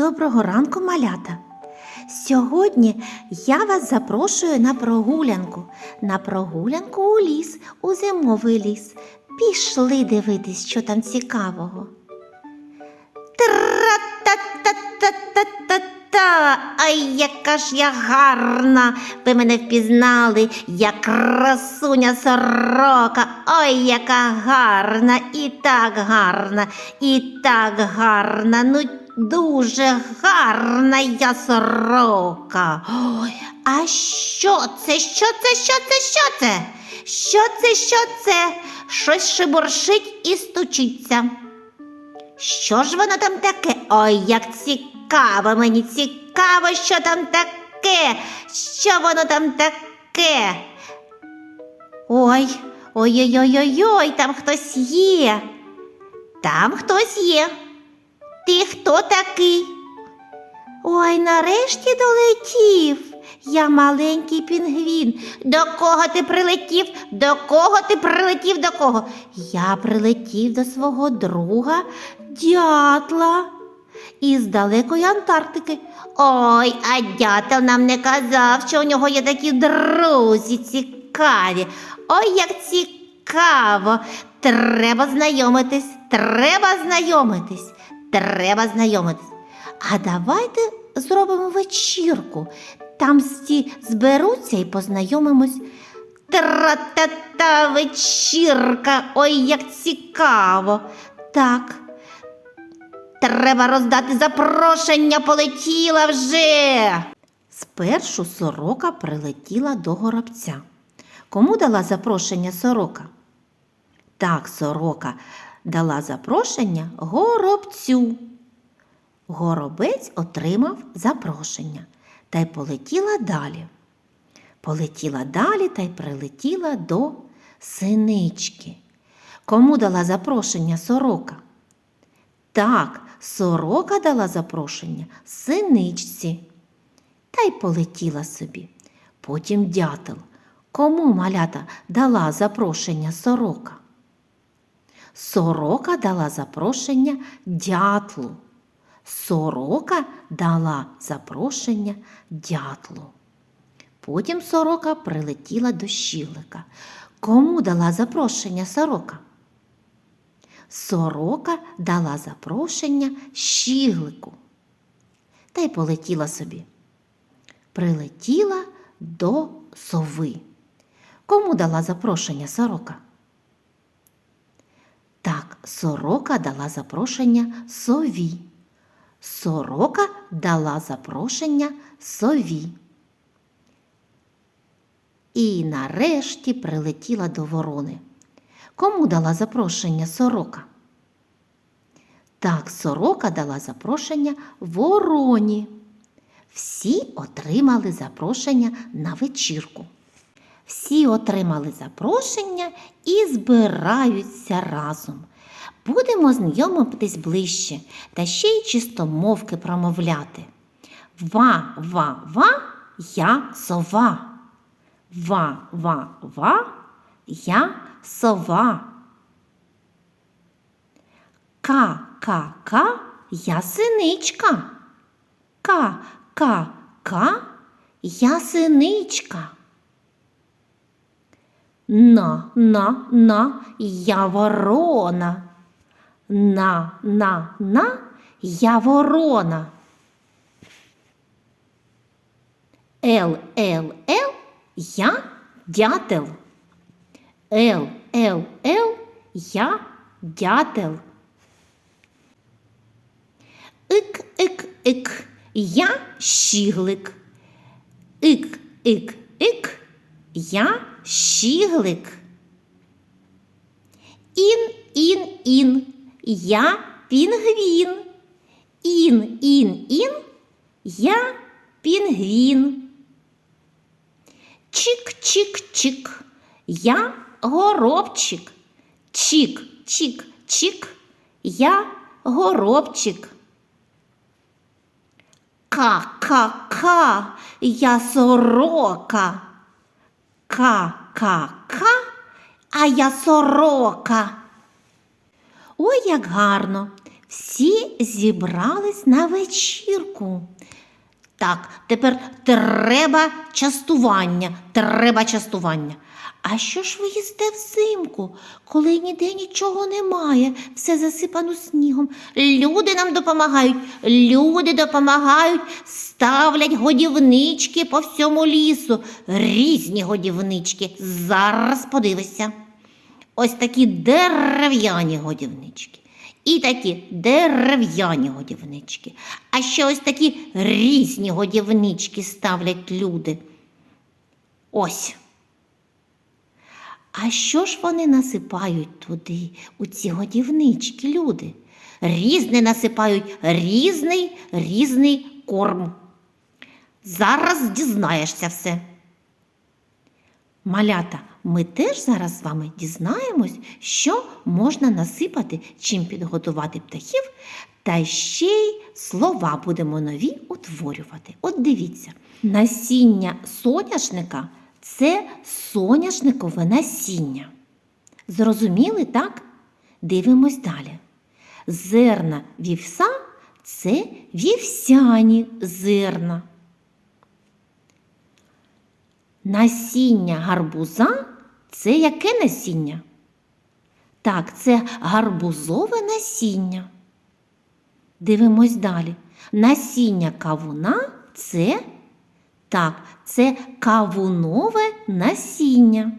доброго ранку, малята. Сьогодні я вас запрошую на прогулянку. На прогулянку у ліс, у зимовий ліс. Пішли дивитись, що там цікавого. Тра-та-та-та-та-та. Ай, яка ж я гарна! Ви мене впізнали, я красуня сорока. Ой, яка гарна, і так гарна, і так гарна. Ну, дуже гарна я сорока. Ой, а що це? Що це? Що це? Що це? Що це? Що це? Щось шибуршить і стучиться. Що ж воно там таке? Ой, як цікаво, мені цікаво, що там таке, що воно там таке. Ой, ой-ой-ой-ой, там хтось є. Там хтось є. Ти хто такий? Ой, нарешті долетів. Я маленький пінгвін. До кого ти прилетів? До кого ти прилетів? До кого? Я прилетів до свого друга дятла із далекої Антарктики. Ой, а дятел нам не казав, що у нього є такі друзі цікаві. Ой, як цікаво. Треба знайомитись, треба знайомитись, треба знайомитись. А давайте зробимо вечірку. Там всі зберуться і познайомимось. Тра-та-та вечірка. Ой, як цікаво. Так. Треба роздати запрошення, полетіла вже. Спершу сорока прилетіла до горобця. Кому дала запрошення сорока? Так, сорока дала запрошення горобцю. Горобець отримав запрошення та й полетіла далі. Полетіла далі та й прилетіла до синички. Кому дала запрошення сорока? Так, сорока дала запрошення синичці. Та й полетіла собі. Потім дятел. Кому малята дала запрошення сорока? Сорока дала запрошення дятлу. Сорока дала запрошення дятлу. Потім сорока прилетіла до щілика. Кому дала запрошення сорока? Сорока дала запрошення щіглику. Та й полетіла собі. Прилетіла до сови. Кому дала запрошення сорока? Так, сорока дала запрошення сові. Сорока дала запрошення сові. І нарешті прилетіла до ворони. Кому дала запрошення сорока? Так, сорока дала запрошення вороні. Всі отримали запрошення на вечірку. Всі отримали запрошення і збираються разом. Будемо знайомитись ближче та ще й чистомовки промовляти. Ва, ва, ва, я сова. Ва, ва, ва, я сова. Ка, ка, ка, я синичка. Ка, ка, ка, я синичка. На, на, на, я ворона. На, на, на, я ворона. Л, Л, Л, я дятел. Л, Л, Л, я дятел. Ик, ик, ик, я щіглик. Ик, ик, ик, я щіглик. Ін, ін, ін, я пінгвін. Ін, ін, ін, я пінгвін. Чик, чик, чик, я горобчик. Чик, чик, чик, я горобчик. Ка-ка-ка, я сорока. Ка-ка-ка, а я сорока. Ой, як гарно! Всі зібрались на вечірку. Так, тепер треба частування, треба частування. А що ж ви їсте взимку, коли ніде нічого немає, все засипано снігом? Люди нам допомагають, люди допомагають, ставлять годівнички по всьому лісу, різні годівнички. Зараз подивися. Ось такі дерев'яні годівнички. І такі дерев'яні годівнички. А ще ось такі різні годівнички ставлять люди. Ось. А що ж вони насипають туди, у ці годівнички, люди? Різне насипають різний різний корм. Зараз дізнаєшся все. Малята, ми теж зараз з вами дізнаємось, що можна насипати, чим підготувати птахів, та ще й слова будемо нові утворювати. От дивіться, насіння соняшника це соняшникове насіння. Зрозуміли, так? Дивимось далі. Зерна вівса це вівсяні зерна. Насіння гарбуза це яке насіння? Так, це гарбузове насіння. Дивимось далі. Насіння кавуна це так, це кавунове насіння.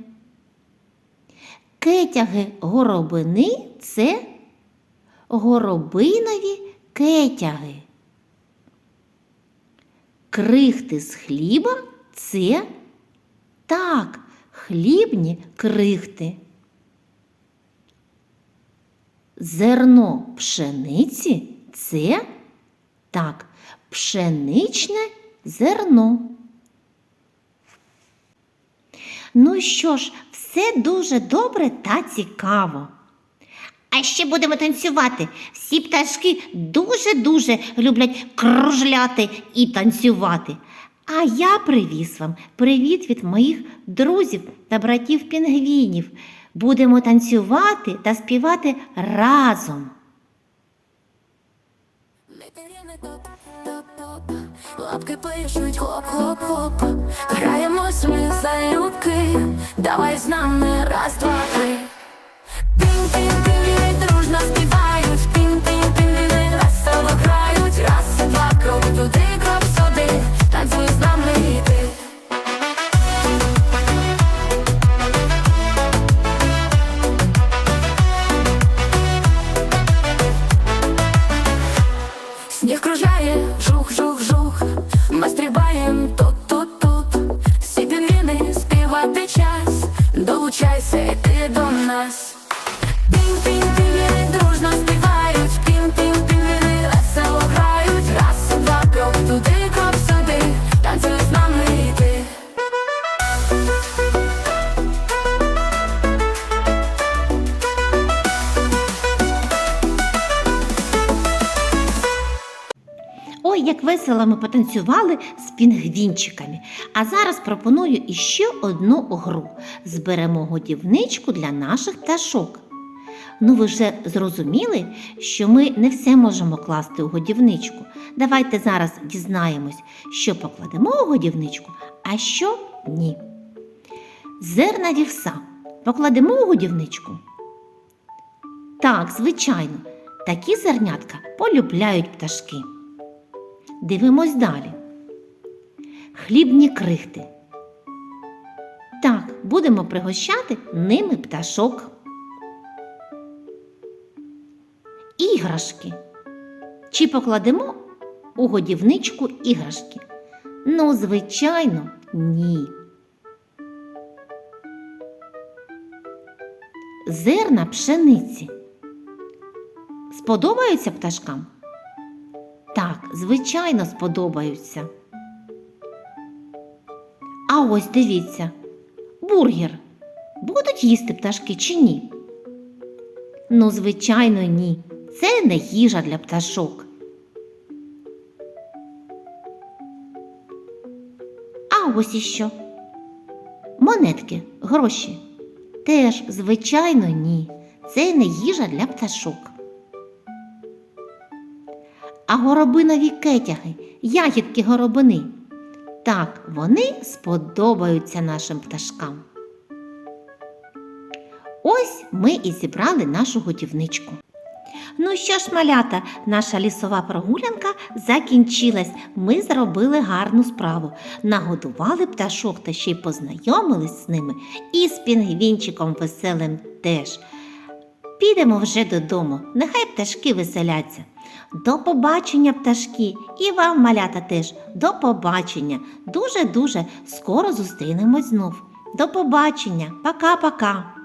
Кетяги горобини це горобинові кетяги. Крихти з хліба це так, хлібні крихти. Зерно пшениці це так, пшеничне зерно. Ну що ж, все дуже добре та цікаво. А ще будемо танцювати. Всі пташки дуже-дуже люблять кружляти і танцювати. А я привіз вам привіт від моїх друзів та братів пінгвінів. Будемо танцювати та співати разом. Лапки пишуть хлоп-хлоп-хлоп. Давай з нами раз, два, три. Весело ми потанцювали з пінгвінчиками. А зараз пропоную іще одну гру. Зберемо годівничку для наших пташок. Ну, ви вже зрозуміли, що ми не все можемо класти у годівничку. Давайте зараз дізнаємось, що покладемо у годівничку, а що ні. Зерна вівса покладемо у годівничку. Так, звичайно, такі зернятка полюбляють пташки. Дивимось далі. Хлібні крихти. Так, будемо пригощати ними пташок. Іграшки. Чи покладемо у годівничку іграшки? Ну, звичайно, ні. Зерна пшениці. Сподобаються пташкам? Звичайно, сподобаються. А ось дивіться, бургер. Будуть їсти пташки чи ні? Ну, звичайно, ні. Це не їжа для пташок. А ось іщо. Монетки, гроші. Теж, звичайно, ні. Це не їжа для пташок. Горобинові кетяги, ягідки горобини. Так, вони сподобаються нашим пташкам. Ось ми і зібрали нашу годівничку. Ну що ж, малята, наша лісова прогулянка закінчилась. Ми зробили гарну справу. Нагодували пташок та ще й познайомились з ними і з пінгвінчиком веселим теж. Підемо вже додому, нехай пташки веселяться. До побачення, пташки, і вам, малята, теж до побачення. Дуже-дуже скоро зустрінемось знов. До побачення, пока-пока.